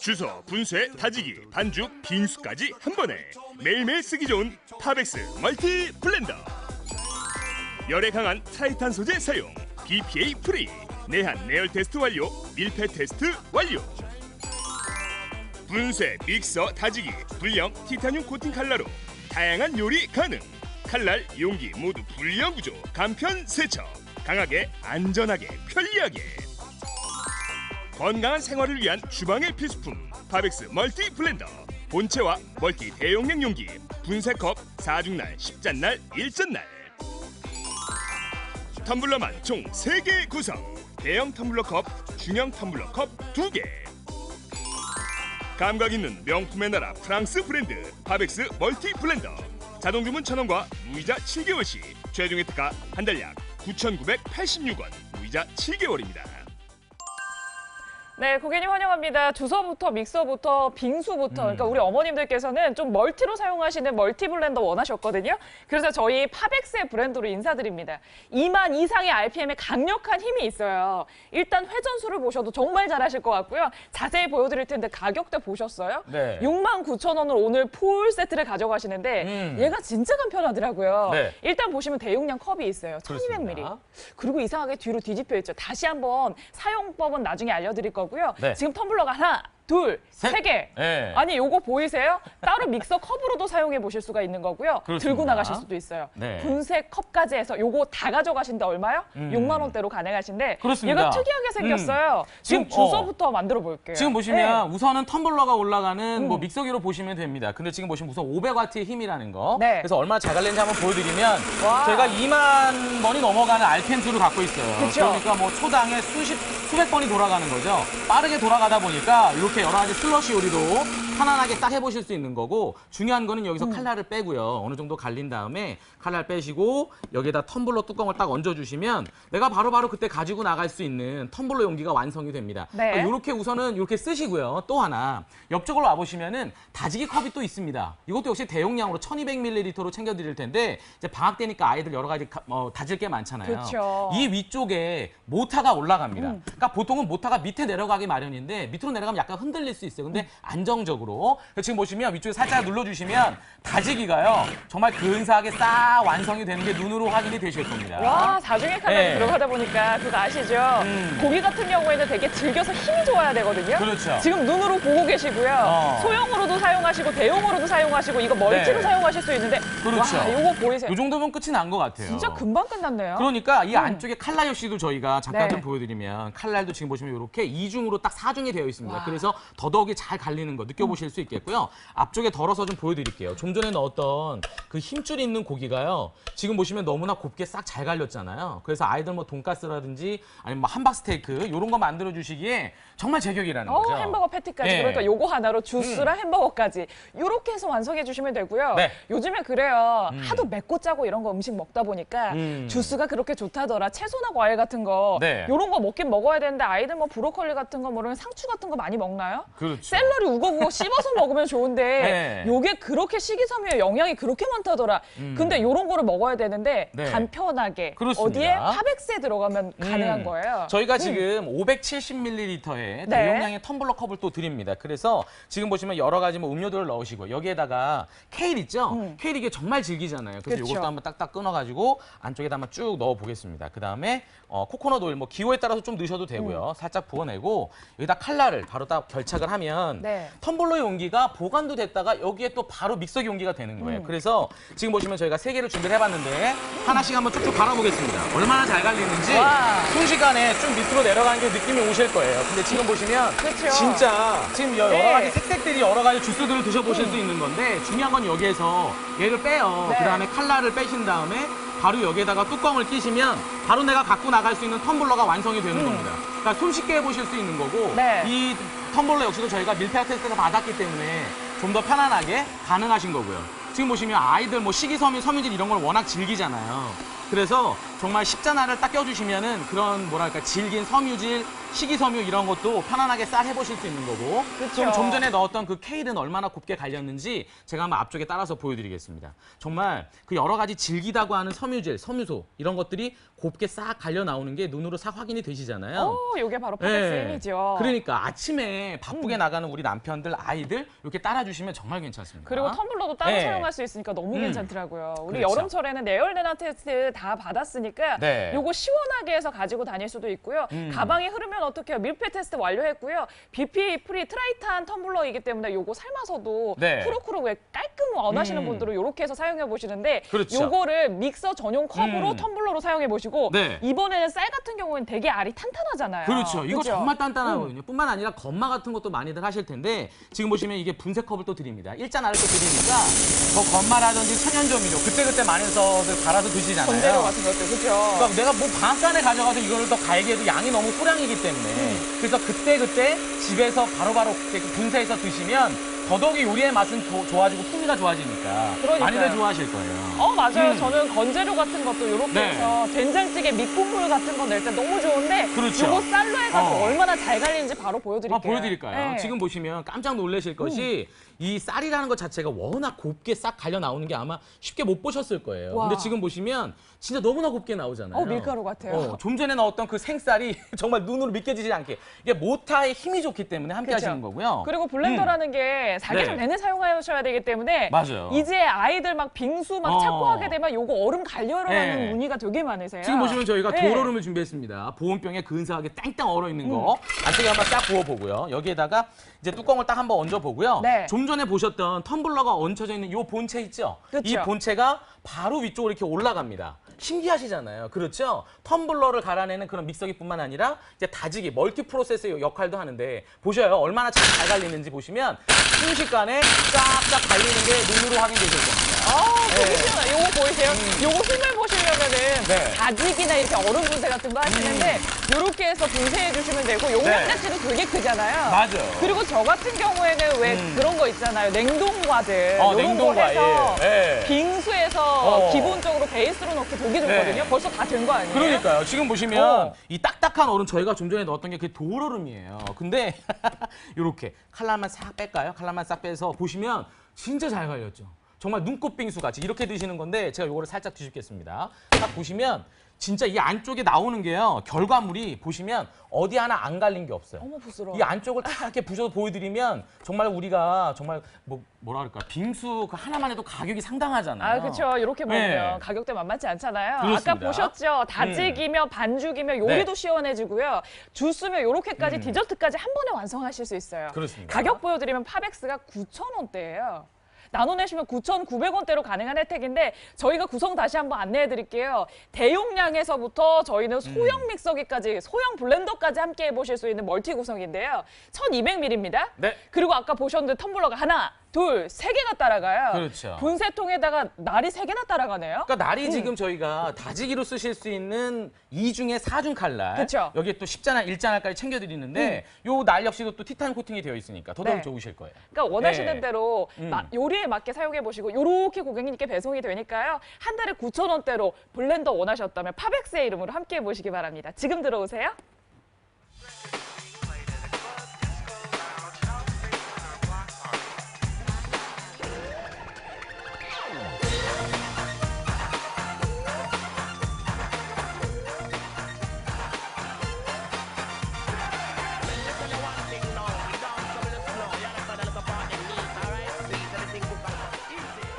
주소, 분쇄, 다지기, 반죽, 빙수까지 한 번에 매일매일 쓰기 좋은 파벡스 멀티 블렌더. 열에 강한 타이탄 소재 사용 BPA 프리 내한 내열 테스트 완료 밀폐 테스트 완료. 분쇄, 믹서, 다지기, 불량 티타늄 코팅 칼라로 다양한 요리 가능. 칼날, 용기 모두 불량 구조 간편 세척. 강하게 안전하게 편리하게 건강한 생활을 위한 주방의 필수품 파벡스 멀티 블렌더. 본체와 멀티 대용량 용기 분쇄컵 4중날 10잔날 1잔날. 텀블러만 총 3개 구성. 대형 텀블러 컵, 중형 텀블러 컵 2개. 감각 있는 명품의 나라 프랑스 브랜드 파벡스 멀티 블렌더. 자동 주문 1000원과 무이자 7개월 시 최종 혜택가 한 달 약 9,986원 무이자 7개월입니다. 네, 고객님 환영합니다. 주소부터 믹서부터 빙수부터 그러니까 우리 어머님들께서는 좀 멀티로 사용하시는 멀티 블렌더 원하셨거든요. 그래서 저희 파벡스의 브랜드로 인사드립니다. 2만 이상의 RPM의 강력한 힘이 있어요. 일단 회전수를 보셔도 정말 잘하실 것 같고요. 자세히 보여드릴 텐데 가격대 보셨어요? 네. 6만 9천 원을 오늘 풀 세트를 가져가시는데 음. 얘가 진짜 간편하더라고요. 네. 일단 보시면 대용량 컵이 있어요. 그렇습니다. 1200ml. 그리고 이상하게 뒤로 뒤집혀 있죠. 다시 한번 사용법은 나중에 알려드릴 거 고요. 네. 지금 텀블러가 하나, 둘, 셋. 세 개. 네. 아니 요거 보이세요? 따로 믹서 컵으로도 사용해 보실 수가 있는 거고요. 그렇습니다. 들고 나가실 수도 있어요. 네. 분쇄 컵까지 해서 요거 다 가져가신데 얼마요? 음. 6만 원대로 가능하신데 그렇습니다. 얘가 특이하게 생겼어요. 지금, 지금, 어. 주소부터 만들어 볼게요. 지금 보시면 네. 우선은 텀블러가 올라가는 음. 뭐 믹서기로 보시면 됩니다. 근데 지금 보시면 우선 500와트의 힘이라는 거. 네. 그래서 얼마나 잘 갈리는지 한번 보여드리면 와. 저희가 2만 번이 넘어가는 RPM수를 갖고 있어요. 그쵸. 러니까 뭐 초당에 수십 수백 번이 돌아가는 거죠. 빠르게 돌아가다 보니까 이렇게 여러 가지 슬러시 요리도 편안하게 딱 해보실 수 있는 거고 중요한 거는 여기서 음. 칼날을 빼고요. 어느 정도 갈린 다음에 칼날 빼시고 여기에다 텀블러 뚜껑을 딱 얹어주시면 내가 바로 바로 그때 가지고 나갈 수 있는 텀블러 용기가 완성이 됩니다. 네. 이렇게 우선은 이렇게 쓰시고요. 또 하나 옆쪽으로 와보시면은 다지기 컵이 또 있습니다. 이것도 역시 대용량으로 1200ml로 챙겨드릴 텐데 이제 방학 때니까 아이들 여러 가지 가- 어, 다질 게 많잖아요. 음. 이 위쪽에 모타가 올라갑니다. 그러니까 보통은 모타가 밑에 내려가기 마련인데 밑으로 내려가면 약간 흔들릴 수 있어요. 음. 근데 안정적으로 지금 보시면 위쪽에 살짝 눌러주시면 다지기가요 정말 근사하게 싹 완성이 되는 게 눈으로 확인이 되실 겁니다. 와, 사중에 칼날이 네. 들어가다 보니까 그거 아시죠? 음. 고기 같은 경우에는 되게 즐겨서 힘이 좋아야 되거든요. 그렇죠. 지금 눈으로 보고 계시고요. 어. 소형으로도 사용하시고 대용으로도 사용하시고 이거 멀티로 네. 사용하실 수 있는데 그렇죠. 와, 이거 보이세요? 이 정도면 끝이 난 것 같아요. 진짜 금방 끝났네요. 그러니까 이 안쪽에 칼날 역시도 저희가 잠깐 네. 좀 보여드리면 칼날도 지금 보시면 이렇게 이중으로 딱 사중이 되어 있습니다. 와. 그래서 더더욱이 잘 갈리는 거 느껴보실 수 있겠고요. 앞쪽에 덜어서 좀 보여드릴게요. 좀 전에 넣었던 그 힘줄이 있는 고기가요. 지금 보시면 너무나 곱게 싹 잘 갈렸잖아요. 그래서 아이들 뭐 돈가스라든지 아니면 뭐 함박스테이크 이런 거 만들어 주시기에 정말 제격이라는 어, 거죠. 햄버거 패티까지 네. 그러니까 요거 하나로 주스랑 햄버거까지 이렇게 해서 완성해 주시면 되고요. 네. 요즘에 그래요. 하도 맵고 짜고 이런 거 음식 먹다 보니까 음. 주스가 그렇게 좋다더라. 채소나 과일 같은 거 네. 요런 거 먹긴 먹어야 되는데 아이들 뭐 브로콜리 같은 거 모르면 상추 같은 거 많이 먹나요? 그렇죠. 샐러리 우거우거 씹어서 먹으면 좋은데 네. 요게 그렇게 식이섬유에 영양이 그렇게 많다더라. 근데 요런 거를 먹어야 되는데 네. 간편하게 그렇습니다. 어디에 파백스에 들어가면 가능한 음. 거예요. 저희가 지금 570ml의 네. 대용량의 텀블러 컵을 또 드립니다. 그래서 지금 보시면 여러 가지 뭐 음료들을 넣으시고 여기에다가 케일 있죠? 케일 이게 정말 질기잖아요. 그래서 음. 그쵸. 이것도 한번 딱딱 끊어가지고 안쪽에다 한번 쭉 넣어 보겠습니다. 그 다음에 어, 코코넛 오일 뭐 기호에 따라서 좀 넣으셔도 되고요. 음. 살짝 부어내고 여기다 칼날을 바로 딱 결착을 하면 네. 텀블러 용기가 보관도 됐다가 여기에 또 바로 믹서기 용기가 되는 거예요. 음. 그래서 지금 보시면 저희가 세 개를 준비를 해봤는데 하나씩 한번 쭉쭉 갈아보겠습니다. 얼마나 잘 갈리는지 와. 순식간에 쭉 밑으로 내려가는 게 느낌이 오실 거예요. 근데 지금 보시면 그쵸. 진짜 지금 여- 여러 네. 가지 색색들이 여러 가지 주스들을 드셔보실 수 있는 건데 중요한 건 여기에서 얘를 빼 요. 네. 그 다음에 칼날을 빼신 다음에 바로 여기에다가 뚜껑을 끼시면 바로 내가 갖고 나갈 수 있는 텀블러가 완성이 되는 겁니다. 그러니까 손쉽게 해보실 수 있는 거고 음. 네. 이 텀블러 역시도 저희가 밀폐 테스트를 받았기 때문에 좀 더 편안하게 가능하신 거고요. 지금 보시면 아이들 뭐 식이섬유, 섬유질 이런 걸 워낙 즐기잖아요. 그래서 정말 십자나를 딱 껴주시면은 그런 뭐랄까 질긴 섬유질, 식이섬유 이런 것도 편안하게 쌀 해보실 수 있는 거고. 좀, 좀 전에 넣었던 그 케일은 얼마나 곱게 갈렸는지 제가 한번 앞쪽에 따라서 보여드리겠습니다. 정말 그 여러 가지 질기다고 하는 섬유질, 섬유소 이런 것들이 곱게 싹 갈려 나오는 게 눈으로 싹 확인이 되시잖아요. 오, 요게 바로 파백스 네. 힘이죠. 음. 그러니까 아침에 바쁘게 나가는 우리 남편들, 아이들 이렇게 따라주시면 정말 괜찮습니다. 그리고 텀블러도 따로 네. 사용할 수 있으니까 너무 음. 괜찮더라고요. 우리 그렇죠. 여름철에는 내열내나 테스트 다 받았으니까 네. 요거 시원하게 해서 가지고 다닐 수도 있고요. 음. 가방에 흐르면 어떡해요? 밀폐 테스트 완료했고요. BPA 프리 트라이탄 텀블러이기 때문에 요거 삶아서도 네. 쿠룩쿠룩 왜 깔끔 원하시는 음. 분들은 요렇게 해서 사용해 보시는데 그렇죠. 요거를 믹서 전용 컵으로 음. 텀블러로 사용해 보시고 네. 이번에는 쌀 같은 경우는 되게 알이 탄탄하잖아요. 그렇죠. 이거 그죠? 정말 단단하거든요. 뿐만 아니라 건마 같은 것도 많이들 하실 텐데 지금 보시면 이게 분쇄컵을 또 드립니다. 일잔알을 또 드리니까 저 건마라든지 천연조미료 그때그때 많이 써서 갈아서 드시잖아요. 건재료 같은 것들 그죠? 그러니까 내가 뭐 반간에 가져가서 이거를 더 갈기해도 양이 너무 소량이기 때문에 음. 그래서 그때그때 집에서 바로바로 이렇게 분쇄해서 드시면 더더욱이 요리의 맛은 조- 좋아지고 풍미가 좋아지니까 그러니까요. 많이들 좋아하실 거예요. 어 맞아요. 음. 저는 건재료 같은 것도 이렇게 네. 해서 된장찌개 밑국물 같은 거 낼 때 너무 좋은데 그렇죠. 이거 쌀로 해가지고 어. 얼마나 잘 갈리는지 바로 보여드릴게요. 한번 보여드릴까요? 네. 지금 보시면 깜짝 놀라실 것이 이 쌀이라는 것 자체가 워낙 곱게 싹 갈려 나오는 게 아마 쉽게 못 보셨을 거예요. 와. 근데 지금 보시면 진짜 너무나 곱게 나오잖아요. 어, 밀가루 같아요. 어, 좀 전에 넣었던 그 생쌀이 정말 눈으로 믿겨지지 않게 이게 모타의 힘이 좋기 때문에 함께 그쵸. 하시는 거고요. 그리고 블렌더라는 게 사계절 어. 네. 내내 사용하셔야 되기 때문에 맞아요. 이제 아이들 막 빙수 막 어. 찾고 하게 되면 요거 얼음 갈려라는 네. 문의가 되게 많으세요. 지금 보시면 저희가 네. 도로름을 준비했습니다. 보온병에 근사하게 땡땡 얼어 있는 음. 거 안쪽에 한번 딱 부어 보고요. 여기에다가 이제 뚜껑을 딱 한번 얹어 보고요. 네. 좀 전에 보셨던 텀블러가 얹혀져 있는 이 본체 있죠? 그쵸. 이 본체가 바로 위쪽으로 이렇게 올라갑니다. 신기하시잖아요. 그렇죠? 텀블러를 갈아내는 그런 믹서기뿐만 아니라 이제 다지기, 멀티 프로세스의 역할도 하는데 보셔요. 얼마나 잘, 잘 갈리는지 보시면 순식간에 쫙쫙 갈리는 게 눈으로 확인되실 겁니다. 아, 네. 시원해요. 요거 보이세요? 요거 힘을 보시려면은 네. 음. 다직이나 이렇게 얼음 분쇄 같은 거 하시는데 요렇게 해서 분쇄해 주시면 되고 요거 네. 한 자체도 되게 크잖아요. 맞아요. 그리고 저 같은 경우에는 왜 음. 그런 거 있잖아요. 냉동 과들. 어, 요런 냉동과, 거 해서 예, 예. 빙수에서 어. 기본적으로 베이스로 넣기 되게 좋거든요. 네. 벌써 다 된 거 아니에요? 그러니까요. 지금 보시면 어. 이 딱딱한 얼음 저희가 좀 전에 넣었던 게그 도로름이에요. 근데 이렇게 칼날만 싹 뺄까요? 칼날만 싹 빼서 보시면 진짜 잘 갈렸죠. 정말 눈꽃 빙수 같이 이렇게 드시는 건데 제가 요거를 살짝 뒤집겠습니다. 딱 보시면 진짜 이 안쪽에 나오는 게요. 결과물이 보시면 어디 하나 안 갈린 게 없어요. 어머 부스러워. 이 안쪽을 딱 이렇게 부셔서 보여드리면 정말 우리가 정말 뭐 뭐라 그럴까 빙수 그 하나만 해도 가격이 상당하잖아요. 아, 그렇죠. 이렇게 먹으면 네. 가격대 만만치 않잖아요. 그렇습니다. 음. 아까 보셨죠? 다직이며 반죽이며 요리도 네. 시원해지고요. 주스며 요렇게까지 음. 디저트까지 한 번에 완성하실 수 있어요. 그렇습니다. 가격 보여드리면 파백스가 9,000원대예요. 나눠내시면 9,900원대로 가능한 혜택인데 저희가 구성 다시 한번 안내해 드릴게요. 대용량에서부터 저희는 음. 소형 믹서기까지 소형 블렌더까지 함께 해보실 수 있는 멀티 구성인데요. 1,200ml입니다. 네. 그리고 아까 보셨는데 텀블러가 하나, 둘, 세 개가 따라가요. 그렇죠. 분쇄통에다가 날이 세 개나 따라가네요. 그러니까 날이 지금 저희가 다지기로 쓰실 수 있는 이중에사중 칼날. 그쵸. 여기에 또 10잔알, 1잔알까지 챙겨드리는데 요 날 역시도 또 티탄 코팅이 되어 있으니까 더더욱 네. 좋으실 거예요. 그러니까 원하시는 네. 대로 음. 마- 요리에 맞게 사용해 보시고 요렇게 고객님께 배송이 되니까요. 한 달에 9,000원대로 블렌더 원하셨다면 파백스의 이름으로 함께 해 보시기 바랍니다. 지금 들어오세요.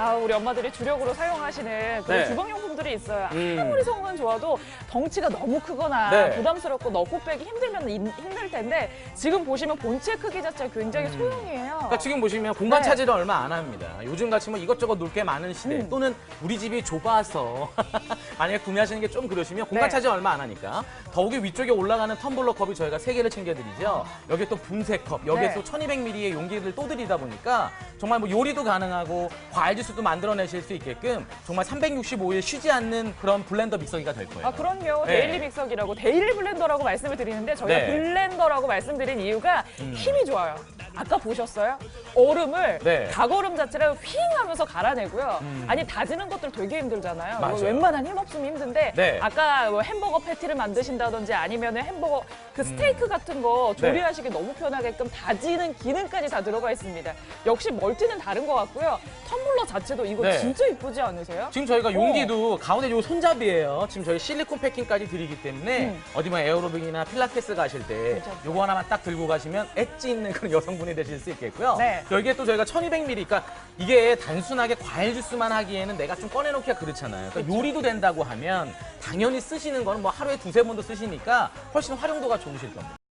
아, 우리 엄마들이 주력으로 사용하시는 그런 네. 주방용품 들이 있어요. 음. 아무리 성은 좋아도 덩치가 너무 크거나 네. 부담스럽고 넣고 빼기 힘들면 인- 힘들 텐데 지금 보시면 본체 크기 자체가 굉장히 소형이에요. 그러니까 지금 보시면 공간 네. 차지를 얼마 안 합니다. 요즘 같이 뭐 이것저것 놀 게 많은 시대 음. 또는 우리 집이 좁아서 만약에 구매하시는 게 좀 그러시면 공간 네. 차지 얼마 안 하니까 더욱이 위쪽에 올라가는 텀블러 컵이 저희가 세 개를 챙겨드리죠. 여기에 또 분쇄컵, 여기에 네. 또 1200ml의 용기를 또 드리다 보니까 정말 뭐 요리도 가능하고 과일 주스도 만들어내실 수 있게끔 정말 365일 쉬지 않는 그런 블렌더 믹서기가 될 거예요. 아 그럼요. 네. 데일리 믹서기라고 데일리 블렌더라고 말씀을 드리는데 저희가 네. 음. 블렌더라고 말씀드린 이유가 힘이 좋아요. 아까 보셨어요? 얼음을 네. 닭얼음 자체를 휘잉 하면서 갈아내고요. 아니 다지는 것들 되게 힘들잖아요. 음. 맞아요. 웬만한 힘 없으면 힘든데 네. 아까 뭐 햄버거 패티를 만드신다든지 아니면 햄버거 그 스테이크 같은 거 음. 네. 조리하시기 너무 편하게끔 다지는 기능까지 다 들어가 있습니다. 역시 멀티는 다른 것 같고요. 텀블러 자체도 이거 네. 진짜 이쁘지 않으세요? 지금 저희가 용기도 가운데 요 손잡이에요. 지금 저희 실리콘 패킹까지 드리기 때문에 음. 어디 뭐 에어로빅이나 필라테스 가실 때 괜찮죠. 요거 하나만 딱 들고 가시면 엣지 있는 그런 여성 분이 되실 수 있겠고요. 네. 여기에 또 저희가 1200ml, 그러니까 이게 단순하게 과일 주스만 하기에는 내가 좀 꺼내놓기가 그렇잖아요. 그러니까 요리도 된다고 하면 당연히 쓰시는 거는 뭐 하루에 두세 번도 쓰시니까 훨씬 활용도가 좋으실 겁니다.